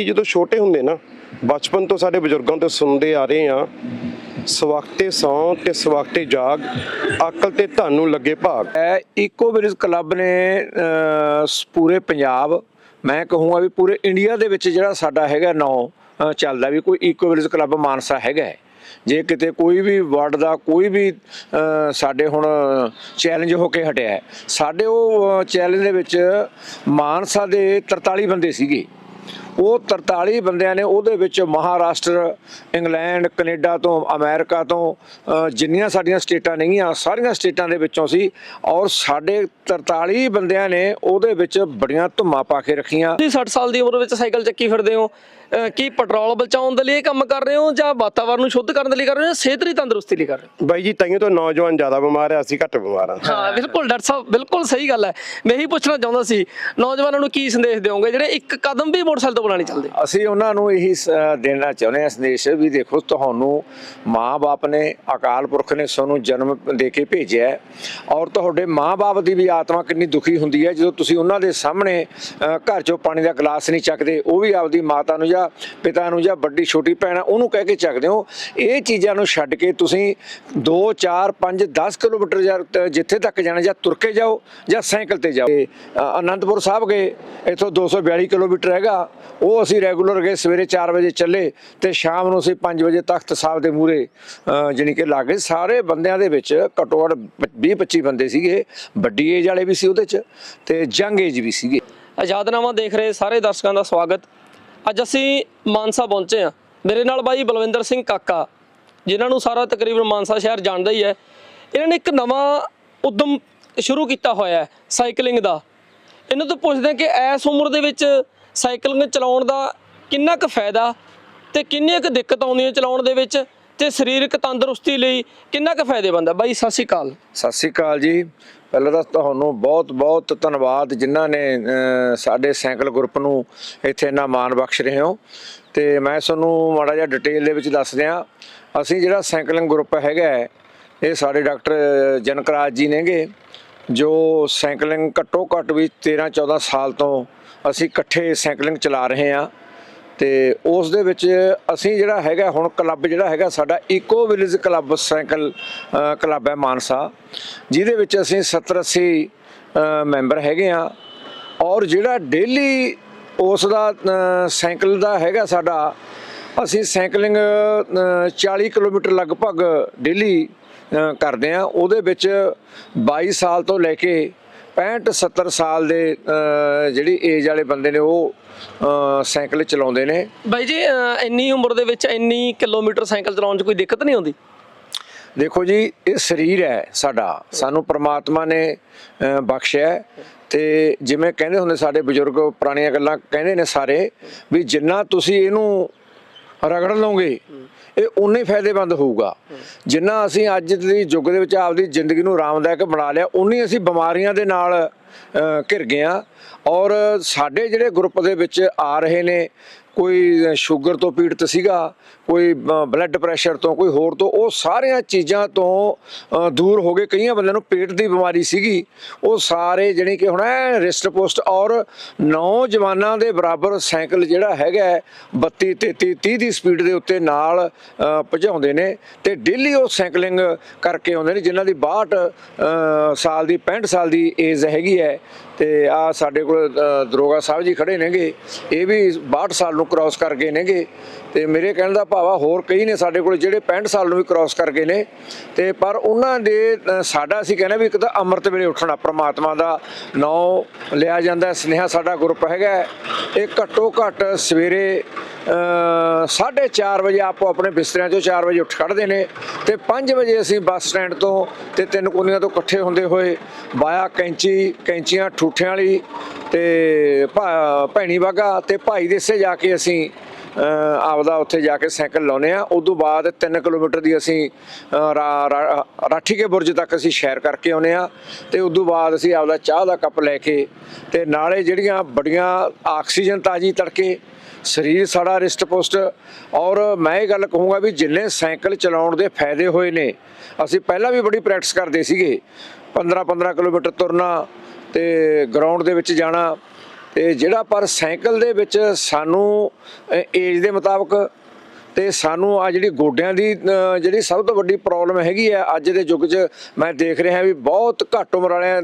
ਅਸੀਂ ਜਦੋਂ ਛੋਟੇ ਹੁੰਦੇ ਨਾ ਬਚਪਨ ਤੋਂ ਸਾਡੇ ਬਜ਼ੁਰਗਾਂ ਤੋਂ ਸੁਣਦੇ ਆ ਰਹੇ ਆ ਸਵਖਤੇ ਸੌਂ ਤੇ ਸਵਖਤੇ ਜਾਗ ਅਕਲ ਤੇ ਤੁਹਾਨੂੰ ਲੱਗੇ ਭਾਗ। ਇਹ ਇਕੋ ਵਿਲੇਜ ਕਲੱਬ ਨੇ ਅਹ, ਪੂਰੇ ਪੰਜਾਬ ਮੈਂ ਕਹੂੰਗਾ ਵੀ ਪੂਰੇ ਇੰਡੀਆ ਦੇ ਵਿੱਚ ਜਿਹੜਾ ਸਾਡਾ ਹੈਗਾ ਨਾਂ ਚੱਲਦਾ ਵੀ ਕੋਈ ਇਕੋ ਵਿਲੇਜ ਕਲੱਬ ਮਾਨਸਾ ਹੈਗਾ ਜੇ ਕਿਤੇ ਕੋਈ ਵੀ ਵਰਡ ਦਾ ਕੋਈ ਵੀ ਸਾਡੇ ਹੁਣ ਚੈਲੰਜ ਹੋ ਕੇ ਹਟਿਆ ਸਾਡੇ ਉਹ ਚੈਲੰਜ ਦੇ ਵਿੱਚ ਮਾਨਸਾ ਦੇ 43 ਬੰਦੇ ਸੀਗੇ। ਉਹ 43 ਬੰਦਿਆਂ ਨੇ ਉਹਦੇ ਵਿੱਚ ਮਹਾਰਾਸ਼ਟਰ, ਇੰਗਲੈਂਡ, ਕੈਨੇਡਾ ਤੋਂ, ਅਮਰੀਕਾ ਤੋਂ ਜਿੰਨੀਆਂ ਸਾਡੀਆਂ ਸਟੇਟਾਂ ਨੇਗੀਆਂ, ਸਾਰੀਆਂ ਸਟੇਟਾਂ ਦੇ ਵਿੱਚੋਂ ਸੀ ਔਰ ਸਾਡੇ 43 ਬੰਦਿਆਂ ਨੇ ਉਹਦੇ ਵਿੱਚ ਬੜੀਆਂ ਧੁੰਮਾਂ ਪਾ ਕੇ ਰੱਖੀਆਂ। ਤੁਸੀਂ 60 ਸਾਲ ਦੀ ਉਮਰ ਵਿੱਚ ਸਾਈਕਲ ਚੱਕੀ ਫਿਰਦੇ ਹੋ ਕੀ ਪੈਟਰੋਲ ਬਚਾਉਣ ਦੇ ਲਈ ਇਹ ਕੰਮ ਕਰ ਰਹੇ ਹੋ ਜਾਂ ਵਾਤਾਵਰਣ ਨੂੰ ਸ਼ੁੱਧ ਕਰਨ ਦੇ ਲਈ ਕਰ ਰਹੇ ਹੋ ਜਾਂ ਸਿਹਤ ਦੀ ਤੰਦਰੁਸਤੀ ਲਈ ਕਰ ਰਹੇ ਹੋ? ਬਾਈ ਜੀ ਤਾਈਓ ਤਾਂ ਨੌਜਵਾਨ ਜ਼ਿਆਦਾ ਬਿਮਾਰ ਆ ਅਸੀਂ ਘੱਟ ਬਿਮਾਰ ਆ। ਹਾਂ ਬਿਲਕੁਲ ਡਾਕਟਰ ਸਾਹਿਬ ਬਿਲਕੁਲ ਸਹੀ ਗੱਲ ਹੈ। ਮੈਂ ਇਹੀ ਪੁੱਛਣਾ ਚਾਹੁੰਦਾ ਸੀ ਨੌਜਵਾਨਾਂ ਨੂੰ ਕੀ ਸੰਦੇਸ਼ ਦਿਓਗੇ? ਜਿਹੜੇ ਇੱਕ ਕਦਮ ਵੀ ਮੋਟਰਸਾਈਕਲ ਤੋਂ ਨਹੀਂ ਚੱਲਦੇ? ਅਸੀਂ ਉਹਨਾਂ ਨੂੰ ਇਹੀ ਦੇਣਾ ਚਾਹੁੰਦੇ ਹਾਂ ਸੰਦੇਸ਼ ਵੀ ਦੇਖੋ ਤੁਹਾਨੂੰ ਮਾਂ-ਬਾਪ ਨੇ ਅਕਾਲ ਪੁਰਖ ਨੇ ਸਾਨੂੰ ਜਨਮ ਦੇ ਕੇ ਭੇਜਿਆ ਹੈ ਔਰ ਤੁਹਾਡੇ ਮਾਂ-ਬਾਪ ਦੀ ਵੀ ਆਤਮਾ ਕਿੰਨੀ ਦੁਖੀ ਹੁੰਦੀ ਹੈ ਜਦੋਂ ਤੁਸੀਂ ਉਹਨਾਂ ਦੇ ਸਾਹਮਣੇ ਘਰ ਚੋਂ ਪਾਣੀ ਦਾ ਗਲਾਸ ਨਹੀਂ ਚੱਕਦੇ ਉਹ ਵੀ ਆਪਦੀ ਮਾਤਾ ਨੂੰ ਜਾਂ ਪਿਤਾ ਨੂੰ ਜਾਂ ਵੱਡੀ ਛੋਟੀ ਭੈਣ ਉਹਨੂੰ ਕਹਿ ਕੇ ਚੱਕਦੇ ਹੋ। ਇਹ ਚੀਜ਼ਾਂ ਨੂੰ ਛੱਡ ਕੇ ਤੁਸੀਂ 2 4 5 10 ਕਿਲੋਮੀਟਰ ਜਾਂ ਜਿੱਥੇ ਤੱਕ ਜਾਣਾ, ਜਾਂ ਤੁਰ ਕੇ ਜਾਓ, ਜਾਂ ਸਾਈਕਲ ਤੇ ਜਾਓ। ਅਨੰਦਪੁਰ ਸਾਹਿਬ ਗਏ, ਇੱਥੋਂ 242 ਕਿਲੋਮੀਟਰ ਹੈਗਾ। ਉਹ ਅਸੀਂ ਰੈਗੂਲਰ ਗਏ, ਸਵੇਰੇ 4 ਵਜੇ ਚੱਲੇ ਤੇ ਸ਼ਾਮ ਨੂੰ ਅਸੀਂ 5 ਵਜੇ ਤਖਤ ਸਾਹਿਬ ਦੇ ਮੂਹਰੇ ਜਾਣੀ ਕਿ ਲਾਗੇ ਸਾਰੇ ਬੰਦਿਆਂ ਦੇ ਵਿੱਚ ਘੱਟੋ ਘੱਟ 20 25 ਬੰਦੇ ਸੀਗੇ। ਵੱਡੀ ਏਜ ਵਾਲੇ ਵੀ ਸੀ ਉਹਦੇ ਚ ਤੇ ਜੰਗ ਏਜ ਵੀ ਸੀਗੇ। ਆਜ਼ਾਦਨਾਮਾ ਦੇਖ ਰਹੇ ਸਾਰੇ ਦਰਸ਼ਕਾਂ ਦਾ ਸਵਾਗਤ। ਅੱਜ ਅਸੀਂ ਮਾਨਸਾ ਪਹੁੰਚੇ ਹਾਂ। ਮੇਰੇ ਨਾਲ ਬਾਈ ਬਲਵਿੰਦਰ ਸਿੰਘ ਕਾਕਾ, ਜਿਨ੍ਹਾਂ ਨੂੰ ਸਾਰਾ ਤਕਰੀਬਨ ਮਾਨਸਾ ਸ਼ਹਿਰ ਜਾਣਦਾ ਹੀ ਹੈ। ਇਹਨਾਂ ਨੇ ਇੱਕ ਨਵਾਂ ਉਦਮ ਸ਼ੁਰੂ ਕੀਤਾ ਹੋਇਆ ਹੈ ਸਾਈਕਲਿੰਗ ਦਾ। ਇਹਨਾਂ ਤੋਂ ਪੁੱਛਦੇ ਹਾਂ ਕਿ ਇਸ ਉਮਰ ਦੇ ਵਿੱਚ ਸਾਈਕਲਿੰਗ ਚਲਾਉਣ ਦਾ ਕਿੰਨਾ ਕੁ ਫਾਇਦਾ ਤੇ ਕਿੰਨੀਆਂ ਕੁ ਦਿੱਕਤ ਆਉਂਦੀਆਂ ਚਲਾਉਣ ਦੇ ਵਿੱਚ ਤੇ ਸਰੀਰਕ ਤੰਦਰੁਸਤੀ ਲਈ ਕਿੰਨਾ ਕੁ ਫਾਇਦੇਮੰਦ ਹੈ? ਬਾਈ, ਸਤਿ ਸ਼੍ਰੀ ਅਕਾਲ। ਸਤਿ ਸ੍ਰੀ ਅਕਾਲ ਜੀ। ਪਹਿਲਾਂ ਤਾਂ ਤੁਹਾਨੂੰ ਬਹੁਤ ਬਹੁਤ ਧੰਨਵਾਦ ਜਿਨ੍ਹਾਂ ਨੇ ਸਾਡੇ ਸਾਈਕਲ ਗਰੁੱਪ ਨੂੰ ਇੱਥੇ ਇੰਨਾ ਮਾਣ ਬਖਸ਼ ਰਹੇ ਹੋ। ਤੇ ਮੈਂ ਤੁਹਾਨੂੰ ਮਾੜਾ ਜਿਹਾ ਡਿਟੇਲ ਦੇ ਵਿੱਚ ਦੱਸ ਦਿਆਂ, ਅਸੀਂ ਜਿਹੜਾ ਸਾਈਕਲਿੰਗ ਗਰੁੱਪ ਹੈਗਾ ਇਹ ਸਾਡੇ ਡਾਕਟਰ ਜਨਕਰਾਜ ਜੀ ਨੇਗੇ, ਜੋ ਸਾਈਕਲਿੰਗ ਘੱਟੋ ਘੱਟ ਵੀ 13 14 ਸਾਲ ਤੋਂ ਅਸੀਂ ਇਕੱਠੇ ਸਾਈਕਲਿੰਗ ਚਲਾ ਰਹੇ ਹਾਂ। ਤੇ ਉਸ ਦੇ ਵਿੱਚ ਅਸੀਂ ਜਿਹੜਾ ਹੈਗਾ ਹੁਣ ਕਲੱਬ ਜਿਹੜਾ ਹੈਗਾ ਸਾਡਾ eco village club cycle club ਹੈ ਮਾਨਸਾ। ਜਿਹਦੇ ਵਿੱਚ ਅਸੀਂ 70 80 ਮੈਂਬਰ ਹੈਗੇ ਆ ਔਰ ਜਿਹੜਾ ਡੇਲੀ ਉਸ ਦਾ ਸਾਈਕਲ ਦਾ ਹੈਗਾ ਸਾਡਾ ਅਸੀਂ ਸਾਈਕਲਿੰਗ ਅ, 40 ਕਿਲੋਮੀਟਰ ਲਗਭਗ ਡੇਲੀ ਕਰਦੇ ਆ ਉਹਦੇ ਵਿੱਚ 22 ਸਾਲ ਤੋਂ ਲੈ ਕੇ 65 70 ਸਾਲ ਦੇ ਜਿਹੜੀ ਏਜ ਵਾਲੇ ਬੰਦੇ ਨੇ ਉਹ ਸਾਈਕਲ ਚਲਾਉਂਦੇ ਨੇ। ਬਾਈ ਜੀ ਇੰਨੀ ਉਮਰ ਦੇ ਵਿੱਚ ਇੰਨੀ ਕਿਲੋਮੀਟਰ ਸਾਈਕਲ ਚਲਾਉਣ 'ਚ ਕੋਈ ਦਿੱਕਤ ਨਹੀਂ ਆਉਂਦੀ? ਦੇਖੋ ਜੀ ਇਹ ਸਰੀਰ ਹੈ ਸਾਡਾ। ਸਾਨੂੰ ਪ੍ਰਮਾਤਮਾ ਨੇ ਬਖਸ਼ਿਆ ਤੇ ਜਿਵੇਂ ਕਹਿੰਦੇ ਹੁੰਦੇ ਸਾਡੇ ਬਜ਼ੁਰਗ ਪੁਰਾਣੀਆਂ ਗੱਲਾਂ ਕਹਿੰਦੇ ਨੇ ਸਾਰੇ ਵੀ ਜਿੰਨਾ ਤੁਸੀਂ ਇਹਨੂੰ ਰਗੜ ਲਓਗੇ ਇਹ ਉਨੇ ਫਾਇਦੇਮੰਦ ਹੋਊਗਾ। ਜਿੰਨਾ ਅਸੀਂ ਅੱਜ ਦੇ ਯੁੱਗ ਦੇ ਵਿੱਚ ਆਪਦੀ ਜ਼ਿੰਦਗੀ ਨੂੰ ਆਰਾਮਦਾਇਕ ਬਣਾ ਲਿਆ ਉਨੀ ਅਸੀਂ ਬਿਮਾਰੀਆਂ ਦੇ ਨਾਲ ਘਿਰ ਗਏ ਹਾਂ। ਔਰ ਸਾਡੇ ਜਿਹੜੇ ਗਰੁੱਪ ਦੇ ਵਿੱਚ ਆ ਰਹੇ ਨੇ ਕੋਈ ਸ਼ੂਗਰ ਤੋਂ ਪੀੜਤ ਸੀਗਾ ਕੋਈ ਬਲੱਡ ਪ੍ਰੈਸ਼ਰ ਤੋਂ ਕੋਈ ਹੋਰ ਤੋਂ ਉਹ ਸਾਰੀਆਂ ਚੀਜ਼ਾਂ ਤੋਂ ਦੂਰ ਹੋ ਗਏ। ਕਈਆਂ ਬੰਦਿਆਂ ਨੂੰ ਪੇਟ ਦੀ ਬਿਮਾਰੀ ਸੀਗੀ। ਉਹ ਸਾਰੇ ਜਿਹੜੀ ਕਿ ਹੁਣ ਰਿਸਟ ਪੋਸਟ ਔਰ ਨੌਜਵਾਨਾਂ ਦੇ ਬਰਾਬਰ ਸਾਈਕਲ ਜਿਹੜਾ ਹੈਗਾ ਹੈ, 32 33 30 ਦੀ ਸਪੀਡ ਦੇ ਉੱਤੇ ਨਾਲ ਭਜਾਉਂਦੇ ਨੇ ਤੇ ਡੇਲੀ ਉਹ ਸਾਈਕਲਿੰਗ ਕਰਕੇ ਆਉਂਦੇ ਨੇ ਜਿਨ੍ਹਾਂ ਦੀ 62 ਸਾਲ ਦੀ 65 ਸਾਲ ਦੀ ਏਜ ਹੈਗੀ ਹੈ। ਤੇ ਆ ਸਾਡੇ ਕੋਲ ਦਰੋਗਾ ਸਾਹਿਬ ਜੀ ਖੜੇ ਨੇਗੇ। ਇਹ ਵੀ 62 ਸਾਲ ਨੂੰ ਕ੍ਰਾਸ ਕਰ ਗਏ ਨੇਗੇ। ਤੇ ਮੇਰੇ ਕਹਿਣ ਦਾ ਭਾਵਾ ਹੋਰ ਕਈ ਨੇ ਸਾਡੇ ਕੋਲ ਜਿਹੜੇ 65 ਸਾਲ ਨੂੰ ਵੀ ਕ੍ਰਾਸ ਕਰ ਗਏ ਨੇ। ਤੇ ਪਰ ਉਹਨਾਂ ਦੇ ਸਾਡਾ ਅਸੀਂ ਕਹਿੰਦੇ ਵੀ ਇੱਕ ਤਾਂ ਅੰਮ੍ਰਿਤ ਵੇਲੇ ਉੱਠਣਾ, ਪ੍ਰਮਾਤਮਾ ਦਾ ਨਾਮ ਲਿਆ ਜਾਂਦਾ ਸਨੇਹਾ ਸਾਡਾ ਗਰੁੱਪ ਹੈਗਾ ਇਹ ਘੱਟੋ ਘੱਟ ਸਵੇਰੇ 4:30 ਵਜੇ ਆਪੋ ਆਪਣੇ ਬਿਸਤਰਿਆਂ ਚੋਂ 4 ਵਜੇ ਉੱਠ ਖੜਦੇ ਨੇ ਤੇ 5 ਵਜੇ ਅਸੀਂ ਬੱਸ ਸਟੈਂਡ ਤੋਂ ਤੇ ਤਿੰਨ ਕੋਨੀਆਂ ਤੋਂ ਇਕੱਠੇ ਹੁੰਦੇ ਹੋਏ ਬਾਇਆ ਕੈਂਚੀ, ਕੈਂਚੀਆਂ, ਠੂਠਿਆਂ ਵਾਲੀ ਤੇ ਭਾ- ਭੈਣੀ ਬਾਗਾ ਤੇ ਭਾਈ ਦੇਸੇ ਜਾ ਕੇ ਅਸੀਂ ਆਪਦਾ ਉੱਥੇ ਜਾ ਕੇ ਸਾਈਕਲ ਲਾਉਨੇ ਆ ਉਦੋਂ ਬਾਅਦ 3 ਕਿਲੋਮੀਟਰ ਦੀ ਅਸੀਂ ਰਾਠੀ ਕੇ ਬੁਰਜ ਤੱਕ ਅਸੀਂ ਸ਼ੈਰ ਕਰਕੇ ਆਉਨੇ ਆ ਤੇ ਉਦੋਂ ਬਾਅਦ ਅਸੀਂ ਆਪਦਾ ਚਾਹ ਦਾ ਕੱਪ ਲੈ ਕੇ ਤੇ ਨਾਲੇ ਜਿਹੜੀਆਂ ਬੜੀਆਂ ਆਕਸੀਜਨ ਤਾਜੀ ਤੜਕੇ, ਸਰੀਰ ਸਾਡਾ ਰਿਸਟ ਪੁਸ਼ਟ। ਔਰ ਮੈਂ ਇਹ ਗੱਲ ਕਹੂੰਗਾ ਵੀ ਜਿੰਨੇ ਸਾਈਕਲ ਚਲਾਉਣ ਦੇ ਫਾਇਦੇ ਹੋਏ ਨੇ, ਅਸੀਂ ਪਹਿਲਾਂ ਵੀ ਬੜੀ ਪ੍ਰੈਕਟਿਸ ਕਰਦੇ ਸੀਗੇ। 15 15 ਕਿਲੋਮੀਟਰ ਤੁਰਨਾ ਤੇ ਗਰਾਊਂਡ ਦੇ ਵਿੱਚ ਜਾਣਾ। ਤੇ ਜਿਹੜਾ ਪਰ ਸਾਈਕਲ ਦੇ ਵਿੱਚ ਸਾਨੂੰ ਏਜ ਦੇ ਮੁਤਾਬਕ ਤੇ ਸਾਨੂੰ ਆ ਜਿਹੜੀ ਗੋਡਿਆਂ ਦੀ ਜਿਹੜੀ ਸਭ ਤੋਂ ਵੱਡੀ ਪ੍ਰੋਬਲਮ ਹੈਗੀ ਹੈ ਅੱਜ ਦੇ ਯੁੱਗ 'ਚ ਮੈਂ ਦੇਖ ਰਿਹਾ ਵੀ ਬਹੁਤ ਘੱਟ ਉਮਰ ਵਾਲਿਆਂ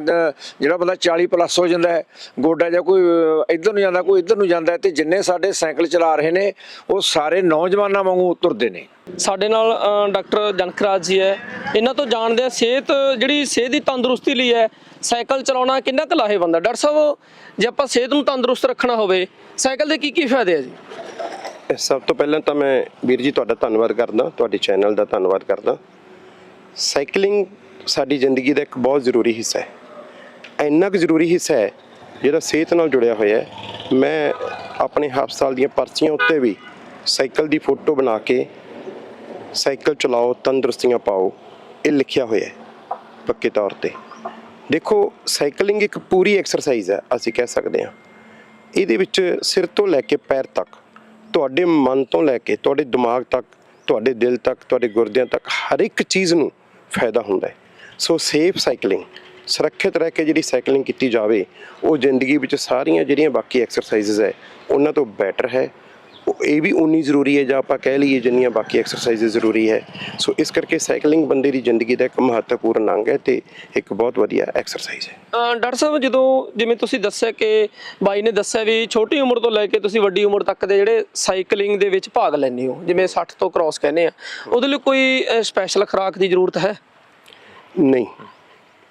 ਜਿਹੜਾ ਬੰਦਾ 40 ਪਲੱਸ ਹੋ ਜਾਂਦਾ ਹੈ ਗੋਡਾ ਜਾਂ ਕੋਈ ਇੱਧਰ ਨੂੰ ਜਾਂਦਾ ਕੋਈ ਇੱਧਰ ਨੂੰ ਜਾਂਦਾ ਹੈ ਤੇ ਜਿੰਨੇ ਸਾਡੇ ਸਾਈਕਲ ਚਲਾ ਰਹੇ ਨੇ ਉਹ ਸਾਰੇ ਨੌਜਵਾਨਾਂ ਵਾਂਗੂ ਤੁਰਦੇ ਨੇ। ਸਾਡੇ ਨਾਲ ਅ, ਡਾਕਟਰ ਜਨਕਰਾਜ ਜੀ ਹੈ। ਇਹਨਾਂ ਤੋਂ ਜਾਣਦੇ ਆ ਸਿਹਤ ਜਿਹੜੀ ਸਿਹਤ ਦੀ ਤੰਦਰੁਸਤੀ ਲਈ ਹੈ ਸਾਈਕਲ ਚਲਾਉਣਾ ਕਿੰਨਾ ਕੁ ਲਾਹੇਵੰਦ ਹੈ? ਡਾਕਟਰ ਸਾਹਿਬ ਜੇ ਆਪਾਂ ਸਿਹਤ ਨੂੰ ਤੰਦਰੁਸਤ ਰੱਖਣਾ ਹੋਵੇ ਸਾਈਕਲ ਦੇ ਕੀ ਕੀ ਫਾਇਦੇ ਆ ਜੀ? ਸਭ ਤੋਂ ਪਹਿਲਾਂ ਤਾਂ ਮੈਂ ਵੀਰ ਜੀ ਤੁਹਾਡਾ ਧੰਨਵਾਦ ਕਰਦਾ, ਤੁਹਾਡੇ ਚੈਨਲ ਦਾ ਧੰਨਵਾਦ ਕਰਦਾ। ਸਾਈਕਲਿੰਗ ਸਾਡੀ ਜ਼ਿੰਦਗੀ ਦਾ ਇੱਕ ਬਹੁਤ ਜ਼ਰੂਰੀ ਹਿੱਸਾ ਹੈ। ਇੰਨਾ ਕੁ ਜ਼ਰੂਰੀ ਹਿੱਸਾ ਹੈ ਜਿਹੜਾ ਸਿਹਤ ਨਾਲ ਜੁੜਿਆ ਹੋਇਆ ਹੈ। ਮੈਂ ਆਪਣੇ ਹਸਪਤਾਲ ਦੀਆਂ ਪਰਚੀਆਂ ਉੱਤੇ ਵੀ ਸਾਈਕਲ ਦੀ ਫੋਟੋ ਬਣਾ ਕੇ ਸਾਈਕਲ ਚਲਾਓ, ਤੰਦਰੁਸਤੀਆਂ ਪਾਓ, ਇਹ ਲਿਖਿਆ ਹੋਇਆ ਹੈ ਪੱਕੇ ਤੌਰ ਤੇ। ਦੇਖੋ, ਸਾਈਕਲਿੰਗ ਇੱਕ ਪੂਰੀ ਐਕਸਰਸਾਈਜ਼ ਹੈ, ਅਸੀਂ ਕਹਿ ਸਕਦੇ ਹਾਂ। ਇਹਦੇ ਵਿੱਚ ਸਿਰ ਤੋਂ ਲੈ ਕੇ ਪੈਰ ਤੱਕ ਤੁਹਾਡੇ ਮਨ ਤੋਂ ਲੈ ਕੇ ਤੁਹਾਡੇ ਦਿਮਾਗ ਤੱਕ, ਤੁਹਾਡੇ ਦਿਲ ਤੱਕ, ਤੁਹਾਡੇ ਗੁਰਦਿਆਂ ਤੱਕ ਹਰ ਇੱਕ ਚੀਜ਼ ਨੂੰ ਫਾਇਦਾ ਹੁੰਦਾ ਹੈ। ਸੋ ਸੇਫ ਸਾਈਕਲਿੰਗ ਸੁਰੱਖਿਅਤ ਰਹਿ ਕੇ ਜਿਹੜੀ ਸਾਈਕਲਿੰਗ ਕੀਤੀ ਜਾਵੇ, ਉਹ ਜ਼ਿੰਦਗੀ ਵਿੱਚ ਸਾਰੀਆਂ ਜਿਹੜੀਆਂ ਬਾਕੀ ਐਕਸਰਸਾਈਜ਼ਸ ਹੈ, ਉਹਨਾਂ ਤੋਂ ਬੈਟਰ ਹੈ। ਇਹ ਵੀ ਉਨੀ ਜ਼ਰੂਰੀ ਹੈ ਜਾਂ ਆਪਾਂ ਕਹਿ ਲਈਏ ਜਿੰਨੀਆਂ ਬਾਕੀ ਐਕਸਰਸਾਈਜ਼ਸ ਜ਼ਰੂਰੀ ਹੈ। ਸੋ ਇਸ ਕਰਕੇ ਸਾਈਕਲਿੰਗ ਬੰਦੇ ਦੀ ਜ਼ਿੰਦਗੀ ਦਾ ਇੱਕ ਮਹੱਤਵਪੂਰਨ ਅੰਗ ਹੈ ਤੇ ਇੱਕ ਬਹੁਤ ਵਧੀਆ ਐਕਸਰਸਾਈਜ਼ ਹੈ। ਡਾਕਟਰ ਸਾਹਿਬ ਜਦੋਂ ਜਿਵੇਂ ਤੁਸੀਂ ਦੱਸਿਆ ਕਿ ਬਾਈ ਨੇ ਦੱਸਿਆ ਵੀ ਛੋਟੀ ਉਮਰ ਤੋਂ ਲੈ ਕੇ ਤੁਸੀਂ ਵੱਡੀ ਉਮਰ ਤੱਕ ਦੇ ਜਿਹੜੇ ਸਾਈਕਲਿੰਗ ਦੇ ਵਿੱਚ ਭਾਗ ਲੈਂਦੇ ਹੋ ਜਿਵੇਂ 60 ਤੋਂ ਕ੍ਰਾਸ ਕਹਿੰਦੇ ਆ ਉਹਦੇ ਲਈ ਕੋਈ ਸਪੈਸ਼ਲ ਖੁਰਾਕ ਦੀ ਜ਼ਰੂਰਤ ਹੈ? ਨਹੀਂ।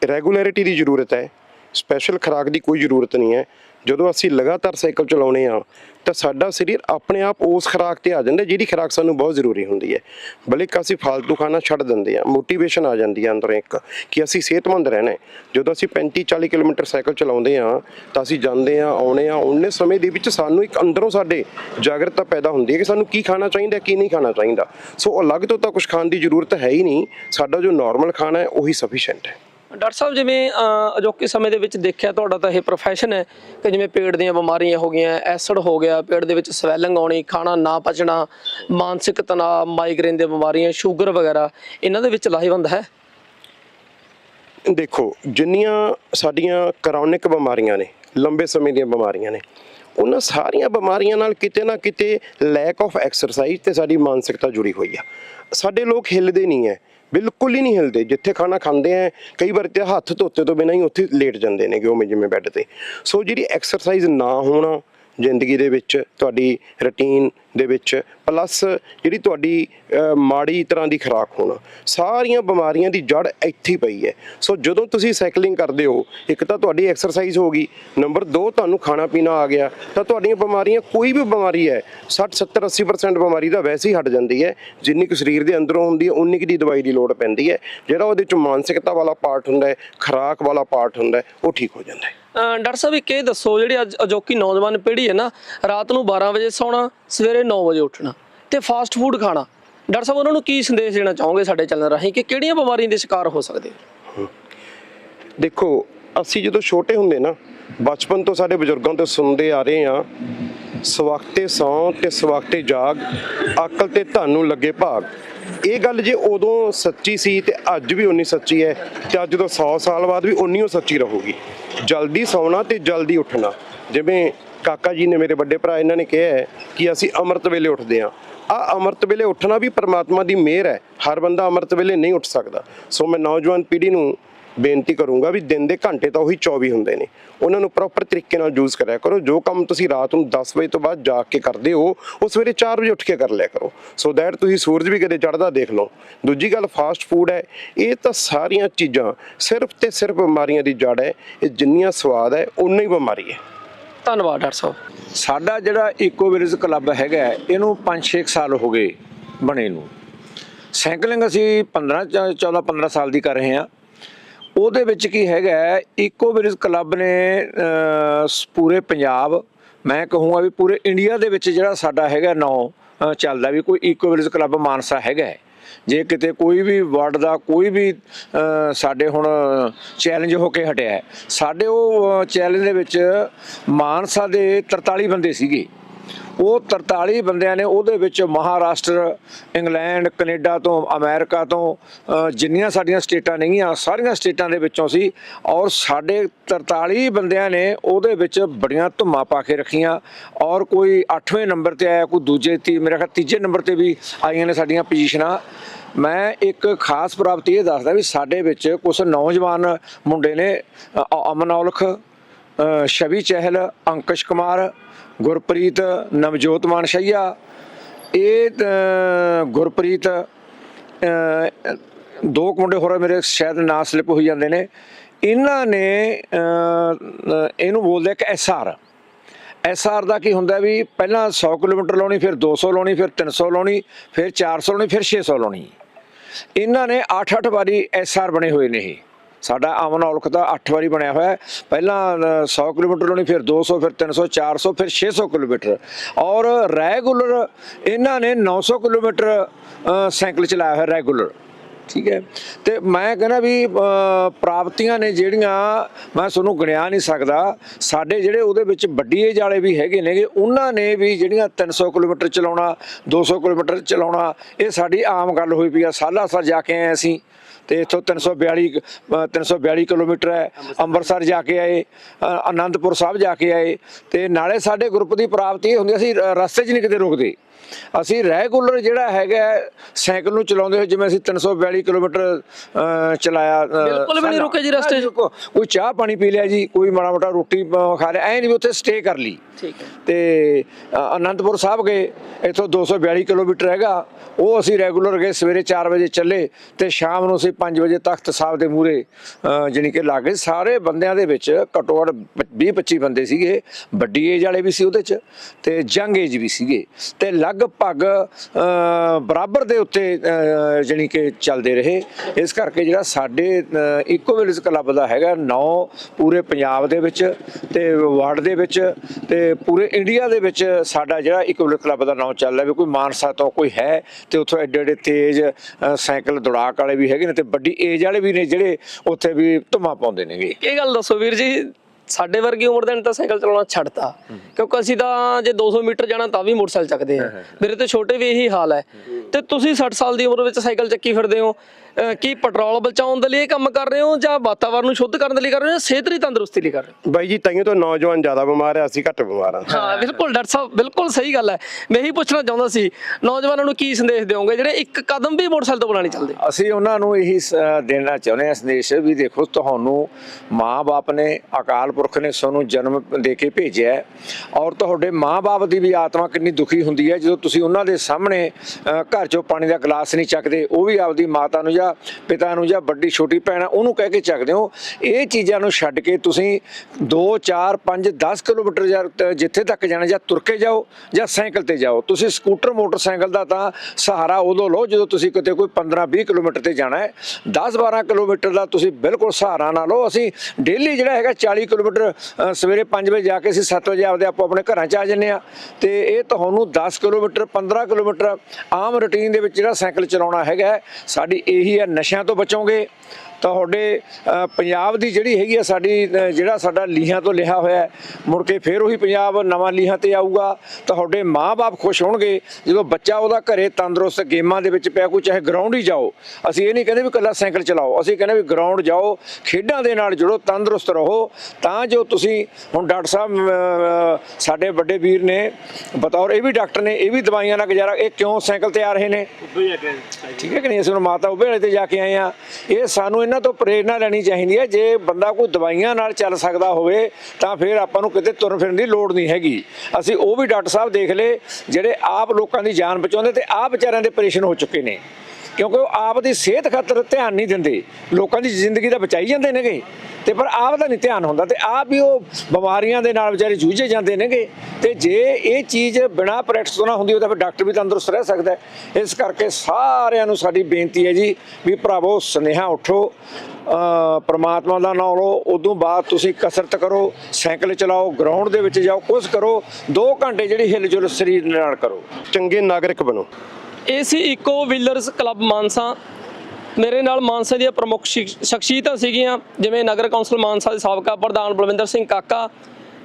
ਰੈਗੂਲੈਰਿਟੀ ਦੀ ਜ਼ਰੂਰਤ ਹੈ। ਸਪੈਸ਼ਲ ਖੁਰਾਕ ਦੀ ਕੋਈ ਜ਼ਰੂਰਤ ਨਹੀਂ ਹੈ। ਜਦੋਂ ਅਸੀਂ ਲਗਾਤਾਰ ਸਾਈਕਲ ਚਲਾਉਨੇ ਆ, ਤਾਂ ਸਾਡਾ ਸਰੀਰ ਆਪਣੇ ਆਪ ਉਸ ਖੁਰਾਕ ਤੇ ਆ ਜਾਂਦਾ ਜਿਹੜੀ ਖੁਰਾਕ ਸਾਨੂੰ ਬਹੁਤ ਜ਼ਰੂਰੀ ਹੁੰਦੀ ਹੈ। ਭਲੇ ਅਸੀਂ ਫालतू ਖਾਣਾ ਛੱਡ ਦਿੰਦੇ ਆ ਮੋਟੀਵੇਸ਼ਨ ਆ ਜਾਂਦੀ ਹੈ ਅੰਦਰੋਂ ਇੱਕ, ਕਿ ਅਸੀਂ ਸਿਹਤਮੰਦ ਰਹਿਣਾ ਜਦੋਂ ਅਸੀਂ 35 40 ਕਿਲੋਮੀਟਰ ਸਾਈਕਲ ਚਲਾਉਂਦੇ ਆ ਤਾਂ ਅਸੀਂ ਜਾਂਦੇ ਆ ਆਉਣੇ ਆ ਉਹਨੇ ਸਮੇਂ ਦੇ ਵਿੱਚ ਸਾਨੂੰ ਇੱਕ ਅੰਦਰੋਂ ਸਾਡੇ ਜਾਗਰਤਾ ਪੈਦਾ ਹੁੰਦੀ ਹੈ ਕਿ ਸਾਨੂੰ ਕੀ ਖਾਣਾ ਚਾਹੀਦਾ, ਕੀ ਨਹੀਂ ਖਾਣਾ ਚਾਹੀਦਾ। ਸੋ ਅਲੱਗ ਤੋਂ ਤਾਂ ਕੁਝ ਖਾਣ ਦੀ ਜ਼ਰੂਰਤ ਹੈ ਹੀ ਨਹੀਂ, ਸਾਡਾ ਜੋ ਨਾਰਮਲ ਖਾਣਾ ਹੈ, ਉਹੀ ਸਫੀਸ਼ੀਐਂਟ ਹੈ। ਡਾਕਟਰ ਸਾਹਿਬ, ਜਿਵੇਂ ਅਜੋਕੇ ਸਮੇਂ ਦੇ ਵਿੱਚ ਦੇਖਿਆ ਤੁਹਾਡਾ ਤਾਂ ਇਹ ਪ੍ਰੋਫੈਸ਼ਨ ਹੈ ਕਿ ਜਿਵੇਂ ਪੇਟ ਦੀਆਂ ਬਿਮਾਰੀਆਂ ਹੋ ਗਈਆਂ ਐਸਿਡ ਹੋ ਗਿਆ, ਪੇਟ ਦੇ ਵਿੱਚ ਸਵੈਲਿੰਗ ਆਉਣੀ, ਖਾਣਾ ਨਾ ਪਚਣਾ, ਮਾਨਸਿਕ ਤਣਾਅ ਮਾਈਗ੍ਰੇਨ ਦੀਆਂ ਬਿਮਾਰੀਆਂ ਸ਼ੂਗਰ ਵਗੈਰਾ, ਇਹਨਾਂ ਦੇ ਵਿੱਚ ਲਾਹੇਵੰਦ ਹੈ? ਦੇਖੋ, ਜਿੰਨੀਆਂ ਸਾਡੀਆਂ ਕਰੋਨਿਕ ਬਿਮਾਰੀਆਂ ਨੇ, ਲੰਬੇ ਸਮੇਂ ਦੀਆਂ ਬਿਮਾਰੀਆਂ ਨੇ, ਉਹਨਾਂ ਸਾਰੀਆਂ ਬਿਮਾਰੀਆਂ ਨਾਲ ਕਿਤੇ ਨਾ ਕਿਤੇ ਲੈਕ ਆਫ ਐਕਸਰਸਾਈਜ਼ ਤੇ ਸਾਡੀ ਮਾਨਸਿਕਤਾ ਜੁੜੀ ਹੋਈ ਆ। ਸਾਡੇ ਲੋਕ ਹਿੱਲਦੇ ਨਹੀਂ ਐ। ਬਿਲਕੁਲ ਹੀ ਨਹੀਂ ਹਿਲਦੇ। ਜਿੱਥੇ ਖਾਣਾ ਖਾਂਦੇ ਆ, ਕਈ ਵਾਰ ਤੇ ਹੱਥ ਧੋਤੇ ਤੋਂ ਬਿਨਾਂ ਹੀ ਉੱਥੇ ਲੇਟ ਜਾਂਦੇ ਨੇ ਕਿ ਜਿਵੇਂ ਬੈੱਡ ਤੇ। ਸੋ ਜਿਹੜੀ ਐਕਸਰਸਾਈਜ਼ ਨਾ ਹੋਣਾ ਜ਼ਿੰਦਗੀ ਦੇ ਵਿੱਚ ਤੁਹਾਡੀ ਰੁਟੀਨ ਦੇ ਵਿੱਚ ਪਲੱਸ ਜਿਹੜੀ ਤੁਹਾਡੀ ਮਾੜੀ ਤਰ੍ਹਾਂ ਦੀ ਖੁਰਾਕ ਹੋਣਾ, ਸਾਰੀਆਂ ਬਿਮਾਰੀਆਂ ਦੀ ਜੜ ਇੱਥੇ ਪਈ ਹੈ। ਸੋ ਜਦੋਂ ਤੁਸੀਂ ਸਾਈਕਲਿੰਗ ਕਰਦੇ ਹੋ, ਇੱਕ ਤਾਂ ਤੁਹਾਡੀ ਐਕਸਰਸਾਈਜ਼ ਹੋ ਗਈ ਨੰਬਰ 2 ਤੁਹਾਨੂੰ ਖਾਣਾ ਪੀਣਾ ਆ ਗਿਆ, ਤਾਂ ਤੁਹਾਡੀਆਂ ਬਿਮਾਰੀਆਂ ਕੋਈ ਵੀ ਬਿਮਾਰੀ ਹੈ 60 70 80% ਬਿਮਾਰੀ ਤਾਂ ਵੈਸੇ ਹੀ ਹਟ ਜਾਂਦੀ ਹੈ, ਜਿੰਨੀ ਕੁ ਸਰੀਰ ਦੇ ਅੰਦਰੋਂ ਹੁੰਦੀ ਹੈ, ਉਨੀ ਕੁ ਦੀ ਦਵਾਈ ਦੀ ਲੋੜ ਪੈਂਦੀ ਹੈ, ਜਿਹੜਾ ਉਹਦੇ ਚ ਮਾਨਸਿਕਤਾ ਵਾਲਾ ਪਾਰਟ ਹੁੰਦਾ ਹੈ, ਖੁਰਾਕ ਵਾਲਾ ਪਾਰਟ ਹੁੰਦਾ ਹੈ, ਉਹ ਠੀਕ ਹੋ ਜਾਂਦਾ ਹੈ। ਡਾਕਟਰ ਸਾਹਿਬ, ਇੱਕ ਇਹ ਦੱਸੋ, ਜਿਹੜੀ ਅੱਜ ਅਜੋਕੀ ਨੌਜਵਾਨ ਪੀੜ੍ਹੀ ਹੈ ਨਾ, ਰਾਤ ਨੂੰ 12 ਵਜੇ ਸੌਣਾ ਸਵੇਰੇ 9 ਵਜੇ ਉੱਠਣਾ ਤੇ ਫਾਸਟ ਫੂਡ ਖਾਣਾ। ਡਾਕਟਰ ਸਾਹਿਬ, ਉਹਨਾਂ ਨੂੰ ਕੀ ਸੰਦੇਸ਼ ਦੇਣਾ ਚਾਹੋਗੇ ਸਾਡੇ ਚੈਨਲ ਰਾਹੀਂ ਕਿ ਕਿਹੜੀਆਂ ਬਿਮਾਰੀਆਂ ਦੇ ਸ਼ਿਕਾਰ ਹੋ ਸਕਦੇ? ਦੇਖੋ, ਅਸੀਂ ਜਦੋਂ ਛੋਟੇ ਹੁੰਦੇ ਨਾ, ਬਚਪਨ ਤੋਂ ਸਾਡੇ ਬਜ਼ੁਰਗਾਂ ਤੋਂ ਸੁਣਦੇ ਆ ਰਹੇ ਆ ਸਵਖਤੇ ਸੌਂ ਤੇ ਸਵਖਤੇ ਜਾਗ, ਅਕਲ ਤੇ ਤੁਹਾਨੂੰ ਲੱਗੇ ਭਾਗ। ਇਹ ਗੱਲ ਜੇ ਉਦੋਂ ਸੱਚੀ ਸੀ ਤੇ ਅੱਜ ਵੀ ਉਨੀ ਸੱਚੀ ਹੈ ਤੇ ਅੱਜ ਤੋਂ 100 ਸਾਲ ਬਾਅਦ ਵੀ ਉਨੀ ਓ ਸੱਚੀ ਰਹੂਗੀ। ਜਲਦੀ ਸੌਣਾ ਤੇ ਜਲਦੀ ਉੱਠਣਾ। ਜਿਵੇਂ ਕਾਕਾ ਜੀ ਨੇ ਮੇਰੇ ਵੱਡੇ ਭਰਾ, ਇਹਨਾਂ ਨੇ ਕਿਹਾ ਹੈ ਕਿ ਅਸੀਂ ਅੰਮ੍ਰਿਤ ਵੇਲੇ ਉੱਠਦੇ ਹਾਂ। ਆ ਅੰਮ੍ਰਿਤ ਵੇਲੇ ਉੱਠਣਾ ਵੀ ਪਰਮਾਤਮਾ ਦੀ ਮਿਹਰ ਹੈ। ਹਰ ਬੰਦਾ ਅੰਮ੍ਰਿਤ ਵੇਲੇ ਨਹੀਂ ਉੱਠ ਸਕਦਾ। ਸੋ ਮੈਂ ਨੌਜਵਾਨ ਪੀੜ੍ਹੀ ਨੂੰ ਬੇਨਤੀ ਕਰੂੰਗਾ ਵੀ ਦਿਨ ਦੇ ਘੰਟੇ ਤਾਂ ਉਹੀ 24 ਹੁੰਦੇ ਨੇ। ਉਹਨਾਂ ਨੂੰ ਪ੍ਰੋਪਰ ਤਰੀਕੇ ਨਾਲ ਯੂਜ਼ ਕਰਿਆ ਕਰੋ। ਜੋ ਕੰਮ ਤੁਸੀਂ ਰਾਤ ਨੂੰ 10 ਵਜੇ ਤੋਂ ਬਾਅਦ ਜਾ ਕੇ ਕਰਦੇ ਹੋ, ਉਹ ਸਵੇਰੇ 4 ਵਜੇ ਉੱਠ ਕੇ ਕਰ ਲਿਆ ਕਰੋ। ਸੋ ਦੈਟ ਤੁਸੀਂ ਸੂਰਜ ਵੀ ਕਦੇ ਚੜ੍ਹਦਾ ਦੇਖ ਲਓ। ਦੂਜੀ ਗੱਲ ਫਾਸਟ ਫੂਡ ਹੈ। ਇਹ ਤਾਂ ਸਾਰੀਆਂ ਚੀਜ਼ਾਂ ਸਿਰਫ ਤੇ ਸਿਰਫ ਬਿਮਾਰੀਆਂ ਦੀ ਜੜ ਹੈ। ਇਹ ਜਿੰਨੀਆਂ ਸਵਾਦ ਹੈ ਉਨਾ ਹੀ ਬਿਮਾਰੀ ਹੈ। ਧੰਨਵਾਦ ਡਾਕਟਰ ਸਾਹਿਬ। ਸਾਡਾ ਜਿਹੜਾ ਈਕੋ ਵਿਲੇਜ ਕਲੱਬ ਹੈਗਾ ਹੈ, ਇਹਨੂੰ 5-6 ਸਾਲ ਹੋ ਗਏ ਬਣੇ ਨੂੰ। ਸਾਈਕਲਿੰਗ ਅਸੀਂ 15 14 15 ਸਾਲ ਦੀ ਕਰ ਰਹੇ ਹਾਂ। ਉਹਦੇ ਵਿੱਚ ਕੀ ਹੈਗਾ ਹੈ, ਈਕੋ ਵਿਲੇਜ ਕਲੱਬ ਨੇ ਪੂਰੇ ਪੰਜਾਬ ਮੈਂ ਕਹੂੰਗਾ ਵੀ ਪੂਰੇ ਇੰਡੀਆ ਦੇ ਵਿੱਚ ਜਿਹੜਾ ਸਾਡਾ ਹੈਗਾ ਨਾਂ ਚੱਲਦਾ ਵੀ ਕੋਈ ਈਕੋ ਵਿਲੇਜ ਕਲੱਬ ਮਾਨਸਾ ਹੈਗਾ ਜੇ ਕਿਤੇ ਕੋਈ ਵੀ ਵਰਡ ਦਾ ਕੋਈ ਵੀ ਅਹ, ਸਾਡੇ ਹੁਣ ਚੈਲੰਜ ਹੋ ਕੇ ਹਟਿਆ ਸਾਡੇ ਉਹ ਚੈਲੰਜ ਦੇ ਵਿੱਚ ਮਾਨਸਾ ਦੇ 43 ਬੰਦੇ ਸੀਗੇ। ਉਹ 43 ਬੰਦਿਆਂ ਨੇ ਉਹਦੇ ਵਿੱਚ ਮਹਾਰਾਸ਼ਟਰ ਇੰਗਲੈਂਡ ਕੈਨੇਡਾ ਤੋਂ ਅਮਰੀਕਾ ਤੋਂ ਜਿੰਨੀਆਂ ਸਾਡੀਆਂ ਸਟੇਟਾਂ ਨੇਗੀਆਂ ਸਾਰੀਆਂ ਸਟੇਟਾਂ ਦੇ ਵਿੱਚੋਂ ਸੀ ਔਰ ਸਾਡੇ 43 ਬੰਦਿਆਂ ਨੇ ਉਹਦੇ ਵਿੱਚ ਬੜੀਆਂ ਧੁੰਮਾਂ ਪਾ ਕੇ ਰੱਖੀਆਂ ਔਰ ਕੋਈ 8ਵੇਂ ਨੰਬਰ ਤੇ ਆਇਆ ਕੋਈ ਦੂਜੇ ਤੀ ਮੇਰਾ ਖਿਆਲ ਤੀਜੇ ਨੰਬਰ ਤੇ ਵੀ ਆਈਆਂ ਨੇ ਸਾਡੀਆਂ ਪੋਜੀਸ਼ਨਾਂ। ਮੈਂ ਇੱਕ ਖਾਸ ਪ੍ਰਾਪਤੀ ਇਹ ਦੱਸਦਾ ਵੀ ਸਾਡੇ ਵਿੱਚ ਕੁਝ ਨੌਜਵਾਨ ਮੁੰਡੇ ਨੇ ਅ, ਅ- ਅਮਨ ਔਲਖ ਅ, ਚਹਿਲ ਅੰਕਸ਼ ਕੁਮਾਰ ਗੁਰਪ੍ਰੀਤ ਨਵਜੋਤ ਮਾਨਸ਼ਈਆ। ਇਹ ਗੁਰਪ੍ਰੀਤ ਦੋ ਕੁ ਮੁੰਡੇ ਹੋਰ ਮੇਰੇ, ਸ਼ਾਇਦ ਨਾਂ ਸਲਿਪ ਹੋਈ ਜਾਂਦੇ ਨੇ। ਇਹਨਾਂ ਨੇ ਇਹਨੂੰ ਬੋਲਦੇ ਇੱਕ ਐਸਆਰ ਐਸਆਰ ਦਾ ਕੀ ਹੁੰਦਾ ਵੀ ਪਹਿਲਾਂ 100 ਕਿਲੋਮੀਟਰ ਲਾਉਣੀ, ਫਿਰ 200 ਲਾਉਣੀ, ਫਿਰ 300 ਲਾਉਣੀ, ਫਿਰ 400 ਲਾਉਣੀ, ਫਿਰ 600 ਲਾਉਣੀ। ਇਹਨਾਂ ਨੇ 8-8 ਵਾਰੀ ਐਸਆਰ ਬਣੇ ਹੋਏ ਨੇ ਇਹ। ਸਾਡਾ ਅਮਨ ਔਲਖ ਦਾ 8 ਵਾਰੀ ਬਣਿਆ ਹੋਇਆ ਪਹਿਲਾਂ ਅ, 100 ਕਿਲੋਮੀਟਰ ਲਾਉਣੀ ਫਿਰ 200 ਫਿਰ 300 400 ਫਿਰ 600 ਕਿਲੋਮੀਟਰ। ਔਰ ਰੈਗੂਲਰ ਇਹਨਾਂ ਨੇ 900 ਕਿਲੋਮੀਟਰ ਸਾਈਕਲ ਚਲਾਇਆ ਹੋਇਆ ਰੈਗੂਲਰ। ਠੀਕ ਹੈ? ਤੇ ਮੈਂ ਕਹਿੰਦਾ ਵੀ ਪ੍ਰਾਪਤੀਆਂ ਨੇ ਜਿਹੜੀਆਂ ਮੈਂ ਤੁਹਾਨੂੰ ਗਿਣਿਆ ਨਹੀਂ ਸਕਦਾ। ਸਾਡੇ ਜਿਹੜੇ ਉਹਦੇ ਵਿੱਚ ਵੱਡੀ ਏਜ ਵਾਲੇ ਵੀ ਹੈਗੇ ਨੇਗੇ ਉਹਨਾਂ ਨੇ ਵੀ ਜਿਹੜੀਆਂ 300 ਕਿਲੋਮੀਟਰ ਚਲਾਉਣਾ 200 ਕਿਲੋਮੀਟਰ ਚਲਾਉਣਾ ਇਹ ਸਾਡੀ ਆਮ ਗੱਲ ਹੋਈ ਪਈ ਆ। ਸਾਲਾ ਸਾਲ ਜਾ ਕੇ ਆਏ ਅਸੀਂ। ਤੇ ਇੱਥੋਂ 342 ਕ- ਅ, 342 ਕਿਲੋਮੀਟਰ ਹੈ। ਅੰਮ੍ਰਿਤਸਰ। ਜਾ ਕੇ ਆਏ ਆਨੰਦਪੁਰ ਸਾਹਿਬ ਜਾ ਕੇ ਆਏ ਤੇ ਨਾਲੇ ਸਾਡੇ ਗਰੁੱਪ ਦੀ ਪ੍ਰਾਪਤੀ ਇਹ ਹੁੰਦੀ ਅਸੀਂ ਰਸਤੇ 'ਚ ਨਹੀਂ ਕਿਤੇ ਰੁਕਦੇ। ਅਸੀਂ ਰੈਗੂਲਰ ਜਿਹੜਾ ਹੈਗਾ ਹੈ, ਸਾਈਕਲ ਨੂੰ ਚਲਾਉਂਦੇ ਹੋਏ ਜਿਵੇਂ ਅਸੀਂ 342 ਕਿਲੋਮੀਟਰ ਚਲਾਇਆ ਬਿਲਕੁਲ ਵੀ ਨਹੀਂ ਰੁਕੇ ਜੀ ਰਸਤੇ 'ਚ? ਕੋਈ ਚਾਹ ਪਾਣੀ ਪੀ ਲਿਆ ਜੀ ਕੋਈ ਮਾੜਾ ਮੋਟਾ ਰੋਟੀ ਖਾ ਲਿਆ ਐ ਨਹੀਂ ਵੀ ਉੱਥੇ ਸਟੇ ਕਰ ਲਈ। ਠੀਕ ਹੈ। ਤੇ ਅ, ਆਨੰਦਪੁਰ ਸਾਹਿਬ ਗਏ ਇੱਥੋਂ 242 ਕਿਲੋਮੀਟਰ ਹੈਗਾ। ਉਹ ਅਸੀਂ ਰੈਗੂਲਰ ਗਏ ਸਵੇਰੇ 4 ਵਜੇ ਚੱਲੇ ਤੇ ਸ਼ਾਮ ਨੂੰ ਅਸੀਂ 5 ਵਜੇ ਤਖਤ ਸਾਹਿਬ ਦੇ ਮੂਹਰੇ ਜਾਣੀ ਕਿ ਲੱਗ ਗਏ ਸਾਰੇ ਬੰਦਿਆਂ ਦੇ ਵਿੱਚ ਘੱਟੋ ਘੱਟ 20 25 ਬੰਦੇ ਸੀਗੇ। ਵੱਡੀ ਏਜ ਵਾਲੇ ਵੀ ਸੀ ਉਹਦੇ ਚ ਤੇ ਜੰਗ ਏਜ ਵੀ ਸੀਗੇ ਤੇ ਲਗਭਗ ਬਰਾਬਰ ਦੇ ਉੱਤੇ ਅ, ਜਾਣੀ ਕਿ ਚੱਲਦੇ ਰਹੇ। ਇਸ ਕਰਕੇ ਜਿਹੜਾ ਸਾਡੇ ਇਕੋ ਵਿਲੇਜ ਕਲੱਬ ਦਾ ਹੈਗਾ ਨੌ ਪੂਰੇ ਪੰਜਾਬ ਦੇ ਵਿੱਚ ਤੇ ਵਰਲਡ ਦੇ ਵਿੱਚ ਤੇ ਪੂਰੇ ਇੰਡੀਆ ਦੇ ਵਿੱਚ ਸਾਡਾ ਜਿਹੜਾ ਇਕੋ ਵਿਲੇਜ ਕਲੱਬ ਦਾ ਨਾਮ ਚੱਲ ਰਿਹਾ ਵੀ ਕੋਈ ਮਾਨਸਾ ਤੋਂ ਕੋਈ ਹੈ ਤੇ ਉੱਥੋਂ ਐਡੇ ਐਡੇ ਤੇਜ਼ ਸਾਈਕਲ ਦੌੜਾਕ ਵਾਲੇ ਵੀ ਹੈਗੇ ਨੇ ਤੇ ਵੱਡੀ ਏਜ ਵਾਲੇ ਵੀ ਨੇ ਜਿਹੜੇ ਉੱਥੇ ਵੀ ਧੁੰਮਾਂ ਪਾਉਂਦੇ ਨੇਗੇ। ਇਹ ਗੱਲ ਦੱਸੋ ਵੀਰ ਜੀ ਸਾਡੇ ਵਰਗੀ ਉਮਰ ਦੇ ਨੇ ਤਾਂ ਸਾਈਕਲ ਚਲਾਉਣਾ ਛੱਡਤਾ। ਕਿਉਂਕਿ ਅਸੀਂ ਤਾਂ ਜੇ 200 ਮੀਟਰ ਜਾਣਾ ਤਾਂ ਵੀ ਮੋਟਰਸਾਈਕਲ ਚੱਕਦੇ ਆ। ਮੇਰੇ ਤੇ ਛੋਟੇ ਵੀ ਇਹੀ ਹਾਲ ਹੈ। ਤੇ ਤੁਸੀਂ 60 ਸਾਲ ਦੀ ਉਮਰ ਵਿੱਚ ਸਾਈਕਲ ਚੱਕੀ ਫਿਰਦੇ ਹੋ। ਕੀ ਪੈਟਰੋਲ ਬਚਾਉਣ ਦੇ ਲਈ ਇਹ ਕੰਮ ਕਰ ਰਹੇ ਹੋ ਜਾਂ ਵਾਤਾਵਰਨ ਨੂੰ ਸ਼ੁੱਧ ਕਰਨ ਦੇ ਲਈ ਕਰ ਰਹੇ ਹੋ ਜਾਂ ਸਿਹਤ ਦੀ ਤੰਦਰੁਸਤੀ ਲਈ ਕਰ ਰਹੇ ਹੋ? ਬਾਈ ਜੀ ਤਾਈਓ ਤਾਂ ਨੌਜਵਾਨ ਜ਼ਿਆਦਾ ਬਿਮਾਰ ਹੈ ਅਸੀਂ ਘੱਟ ਬਿਮਾਰ ਹਾਂ ਹਾਂ ਬਿਲਕੁਲ ਡਾਕਟਰ ਸਾਹਿਬ ਬਿਲਕੁਲ ਸਹੀ ਗੱਲ ਹੈ। ਮੈਂ ਇਹੀ ਪੁੱਛਣਾ ਚਾਹੁੰਦਾ ਸੀ ਨੌਜਵਾਨਾਂ ਨੂੰ ਕੀ ਸੰਦੇਸ਼ ਦਿਓਗੇ? ਜਿਹੜੇ ਇੱਕ ਕਦਮ ਵੀ ਮੋਟਰਸਾਈਕਲ ਤੋਂ ਨਹੀਂ ਚੱਲਦੇ। ਅਸੀਂ ਉਹਨਾਂ ਨੂੰ ਇਹੀ ਦੇਣਾ ਚਾਹੁੰਦੇ ਹਾਂ ਸੰਦੇਸ਼ ਵੀ ਦੇਖੋ ਤੁਹਾਨੂੰ ਮਾਂ-ਬਾਪ ਨੇ ਅਕਾਲ ਪੁਰਖ ਨੇ ਤੁਹਾਨੂੰ ਜਨਮ ਦੇ ਕੇ ਭੇਜਿਆ ਹੈ ਔਰ ਤੁਹਾਡੇ ਮਾਂ-ਬਾਪ ਦੀ ਵੀ ਆਤਮਾ ਕਿੰਨੀ ਦੁਖੀ ਹੁੰਦੀ ਹੈ ਜਦੋਂ ਤੁਸੀਂ ਉਹਨਾਂ ਦੇ ਸਾਹਮਣੇ ਘਰ 'ਚੋਂ ਪਾਣੀ ਦਾ ਗਲਾਸ ਨਹੀਂ ਚੱਕਦੇ ਉਹ ਵੀ ਆਪਦੀ ਮਾਤਾ ਨੂੰ ਜਾਂ ਪਿਤਾ ਨੂੰ ਜਾਂ ਵੱਡੀ ਛੋਟੀ ਭੈਣ ਆ, ਉਹਨੂੰ ਕਹਿ ਕੇ ਚੱਕਦੇ ਹੋ। ਇਹ ਚੀਜ਼ਾਂ ਨੂੰ ਛੱਡ ਕੇ ਤੁਸੀਂ 2 4 5 10 ਕਿਲੋਮੀਟਰ ਜਾਂ ਤ- ਜਿੱਥੇ ਤੱਕ ਜਾਣਾ ਜਾਂ ਤੁਰ ਕੇ ਜਾਓ ਜਾਂ ਸਾਈਕਲ ਤੇ ਜਾਓ। ਤੁਸੀਂ ਸਕੂਟਰ ਮੋਟਰਸਾਈਕਲ ਦਾ ਤਾਂ ਸਹਾਰਾ ਉਦੋਂ ਲਓ ਜਦੋਂ ਤੁਸੀਂ ਕਿਤੇ ਕੋਈ 15 20 ਕਿਲੋਮੀਟਰ ਤੇ ਜਾਣਾ ਹੈ। 10 12 ਕਿਲੋਮੀਟਰ ਦਾ ਤੁਸੀਂ ਬਿਲਕੁਲ ਸਹਾਰਾ ਨਾ ਲਓ। ਅਸੀਂ ਡੇਲੀ ਜਿਹੜਾ ਹੈਗਾ 40 ਕਿਲੋਮੀਟਰ ਅ, ਸਵੇਰੇ 5 ਵਜੇ ਜਾ ਕੇ ਅਸੀਂ 7 ਵਜੇ ਆਪਦੇ ਆਪੋ ਆਪਣੇ ਘਰਾਂ 'ਚ ਆ ਜੰਨੇ ਆ ਤੇ ਇਹ ਤੁਹਾਨੂੰ 10 ਕਿਲੋਮੀਟਰ 15 ਕਿਲੋਮੀਟਰ ਆਮ ਰੁਟੀਨ ਦੇ ਵਿੱਚ ਜਿਹੜਾ ਸਾਈਕਲ ਚਲਾਉਣਾ ਹੈਗਾ ਹੈ, ਸਾਡੀ ਇਹੀ ਹੈ ਨਸ਼ਿਆਂ ਤੋਂ ਬਚੋਗੇ। ਤੁਹਾਡੇ ਪੰਜਾਬ ਦੀ ਜਿਹੜੀ ਹੈਗੀ ਆ ਸਾਡੀ ਜਿਹੜਾ ਸਾਡਾ ਲੀਹਾਂ ਤੋਂ ਲਿਆ ਹੋਇਆ ਮੁੜ ਕੇ ਫੇਰ ਉਹੀ ਪੰਜਾਬ ਨਵਾਂ ਲੀਹਾਂ ਤੇ ਆਊਗਾ। ਤੁਹਾਡੇ ਮਾਪੇ ਖੁਸ਼ ਹੋਣਗੇ ਜਦੋਂ ਬੱਚਾ ਉਹਦਾ ਘਰੇ ਤੰਦਰੁਸਤ ਗੇਮਾਂ ਦੇ ਵਿੱਚ ਪਿਆ ਕੋਈ ਚਾਹੇ ਗਰਾਊਂਡ ਹੀ ਜਾਓ। ਅਸੀਂ ਇਹ ਨਹੀਂ ਕਹਿੰਦੇ ਵੀ ਇਕੱਲਾ ਸਾਈਕਲ ਚਲਾਓ ਅਸੀਂ ਕਹਿੰਦੇ ਵੀ ਗਰਾਊਂਡ ਜਾਓ ਖੇਡਾਂ ਦੇ ਨਾਲ ਜੁੜੋ ਤੰਦਰੁਸਤ ਰਹੋ। ਤਾਂ ਜੋ ਤੁਸੀਂ ਹੁਣ ਡਾਕਟਰ ਸਾਹਿਬ ਸਾਡੇ ਵੱਡੇ ਵੀਰ ਨੇ ਬਤੌਰ ਇਹ ਵੀ ਡਾਕਟਰ ਨੇ ਇਹ ਵੀ ਦਵਾਈਆਂ ਨਾਲ ਗੁਜ਼ਾਰਾ ਇਹ ਕਿਉਂ ਸਾਈਕਲ ਤੇ ਆ ਰਹੇ ਨੇ? ਠੀਕ ਹੈ ਕਿ ਨਹੀਂ? ਅਸੀਂ ਮਾਤਾ ਉਬੇ ਵਾਲੇ ਤੇ ਜਾ ਕੇ ਆਏ ਆ ਇਹ ਸਾਨੂੰ ਇਹਨਾਂ ਤੋਂ ਪ੍ਰੇਰਣਾ ਲੈਣੀ ਚਾਹੀਦੀ ਹੈ। ਜੇ ਬੰਦਾ ਕੋਈ ਦਵਾਈਆਂ ਨਾਲ ਚੱਲ ਸਕਦਾ ਹੋਵੇ, ਤਾਂ ਫਿਰ ਆਪਾਂ ਨੂੰ ਕਿਤੇ ਤੁਰਨ ਫਿਰਨ ਦੀ ਲੋੜ ਨਹੀਂ ਹੈਗੀ। ਅਸੀਂ ਉਹ ਵੀ ਡਾਕਟਰ ਸਾਹਿਬ ਦੇਖ ਲਏ, ਜਿਹੜੇ ਆਪ ਲੋਕਾਂ ਦੀ ਜਾਨ ਬਚਾਉਂਦੇ ਤੇ ਆਪ ਵਿਚਾਰਿਆਂ ਦੇ ਆਪਰੇਸ਼ਨ ਹੋ ਚੁੱਕੇ ਨੇ। ਕਿਉਂਕਿ ਉਹ ਆਪ ਦੀ ਸਿਹਤ ਖਾਤਰ ਧਿਆਨ ਨਹੀਂ ਦਿੰਦੇ। ਲੋਕਾਂ ਦੀ ਜ਼ਿੰਦਗੀ ਤਾਂ ਬਚਾਈ ਜਾਂਦੇ ਨੇਗੇ। ਤੇ ਪਰ ਆਪ ਦਾ ਨਹੀਂ ਧਿਆਨ ਹੁੰਦਾ ਤੇ ਆਪ ਵੀ ਉਹ ਬਿਮਾਰੀਆਂ ਦੇ ਨਾਲ ਵਿਚਾਰੇ ਜੂਝੇ ਜਾਂਦੇ ਨੇਗੇ। ਤੇ ਜੇ ਇਹ ਚੀਜ਼ ਬਿਨਾ ਪ੍ਰੈਕਟਿਸ ਤੋਂ ਨਾ ਹੁੰਦੀ ਉਹ ਤਾਂ ਫਿਰ ਡਾਕਟਰ ਵੀ ਤੰਦਰੁਸਤ ਰਹਿ ਸਕਦਾ। ਇਸ ਕਰਕੇ ਸਾਰਿਆਂ ਨੂੰ ਸਾਡੀ ਬੇਨਤੀ ਹੈ ਜੀ ਵੀ ਭਰਾਵੋ ਸੁਨੇਹਾ ਉਠੋ ਅ ਪ੍ਰਮਾਤਮਾ ਦਾ ਨਾਮ ਲਓ ਉਦੋਂ ਬਾਅਦ ਤੁਸੀਂ ਕਸਰਤ ਕਰੋ ਸਾਈਕਲ ਚਲਾਓ ਗਰਾਊਂਡ ਦੇ ਵਿੱਚ ਜਾਓ ਕੁਝ ਕਰੋ 2 ਘੰਟੇ ਜਿਹੜੀ ਹਿਲ ਜੁਲ ਸਰੀਰ ਨਾਲ ਕਰੋ। ਚੰਗੇ ਨਾਗਰਿਕ ਬਣੋ। ਇਹ ਸੀ ਇਕੋ ਵੀਲਰਸ ਕਲੱਬ ਮਾਨਸਾ। ਮੇਰੇ ਨਾਲ ਮਾਨਸਾ ਦੀਆਂ ਪ੍ਰਮੁੱਖ ਸ਼ਖ- ਸ਼ਖਸੀਅਤਾਂ ਸੀਗੀਆਂ, ਜਿਵੇਂ ਨਗਰ ਕੌਂਸਲ ਮਾਨਸਾ ਦੇ ਸਾਬਕਾ ਪ੍ਰਧਾਨ ਬਲਵਿੰਦਰ ਸਿੰਘ ਕਾਕਾ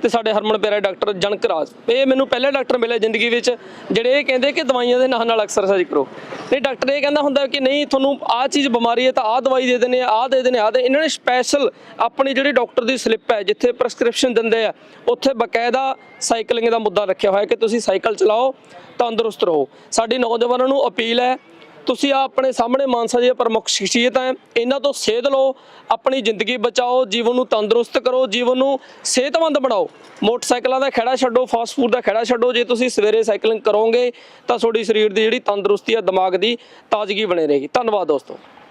ਤੇ ਸਾਡੇ ਹਰਮਨ ਪਿਆਰੇ ਡਾਕਟਰ ਜਨਕ ਰਾਜ। ਇਹ ਮੈਨੂੰ ਪਹਿਲੇ ਡਾਕਟਰ ਮਿਲੇ ਜ਼ਿੰਦਗੀ ਵਿੱਚ, ਜਿਹੜੇ ਇਹ ਕਹਿੰਦੇ ਕਿ ਦਵਾਈਆਂ ਦੇ ਨਾਲ ਨਾਲ ਐਕਸਰਸਾਈਜ਼ ਕਰੋ। ਨਹੀਂ ਡਾਕਟਰ ਇਹ ਕਹਿੰਦਾ ਹੁੰਦਾ ਕਿ ਨਹੀਂ, ਤੁਹਾਨੂੰ ਆਹ ਚੀਜ਼ ਬਿਮਾਰੀ ਹੈ ਤਾਂ ਆਹ ਦਵਾਈ ਦੇ ਦਿੰਦੇ ਆ ਆਹ ਦੇ ਦਿੰਦੇ ਆਹ ਦੇ, ਇਹਨਾਂ ਨੇ ਸਪੈਸ਼ਲ ਆਪਣੀ ਜਿਹੜੀ ਡਾਕਟਰ ਦੀ ਸਲਿੱਪ ਹੈ, ਜਿੱਥੇ ਪ੍ਰਸਕ੍ਰਿਪਸ਼ਨ ਦਿੰਦੇ ਆ, ਉੱਥੇ ਬਕਾਇਦਾ ਸਾਈਕਲਿੰਗ ਦਾ ਮੁੱਦਾ ਰੱਖਿਆ ਹੋਇਆ ਕਿ ਤੁਸੀਂ ਸਾਈਕਲ ਚਲਾਓ, ਤੰਦਰੁਸਤ ਰਹੋ। ਸਾਡੀ ਨੌਜਵਾਨਾਂ ਨੂੰ ਅਪੀਲ ਹੈ ਤੁਸੀਂ ਆ ਆਪਣੇ ਸਾਹਮਣੇ ਮਾਨਸਾ ਦੀਆਂ ਪ੍ਰਮੁੱਖ ਸ਼ਖਸੀਅਤਾਂ ਹੈ, ਇਹਨਾਂ ਤੋਂ ਸੇਧ ਲਓ, ਆਪਣੀ ਜ਼ਿੰਦਗੀ ਬਚਾਓ, ਜੀਵਨ ਨੂੰ ਤੰਦਰੁਸਤ ਕਰੋ, ਜੀਵਨ ਨੂੰ ਸਿਹਤਮੰਦ ਬਣਾਓ। ਮੋਟਰਸਾਈਕਲਾਂ ਦਾ ਖੜਾ ਛੱਡੋ ਫਾਸਟ ਫੂਡ ਦਾ ਖੜਾ ਛੱਡੋ, ਜੇ ਤੁਸੀਂ ਸਵੇਰੇ ਸਾਈਕਲਿੰਗ ਕਰੋਗੇ, ਤਾਂ ਤੁਹਾਡੀ ਸਰੀਰ ਦੀ ਜਿਹੜੀ ਤੰਦਰੁਸਤੀ ਆ, ਦਿਮਾਗ ਦੀ ਤਾਜ਼ਗੀ ਬਣੇ ਰਹੇਗੀ। ਧੰਨਵਾਦ ਦੋਸਤੋ।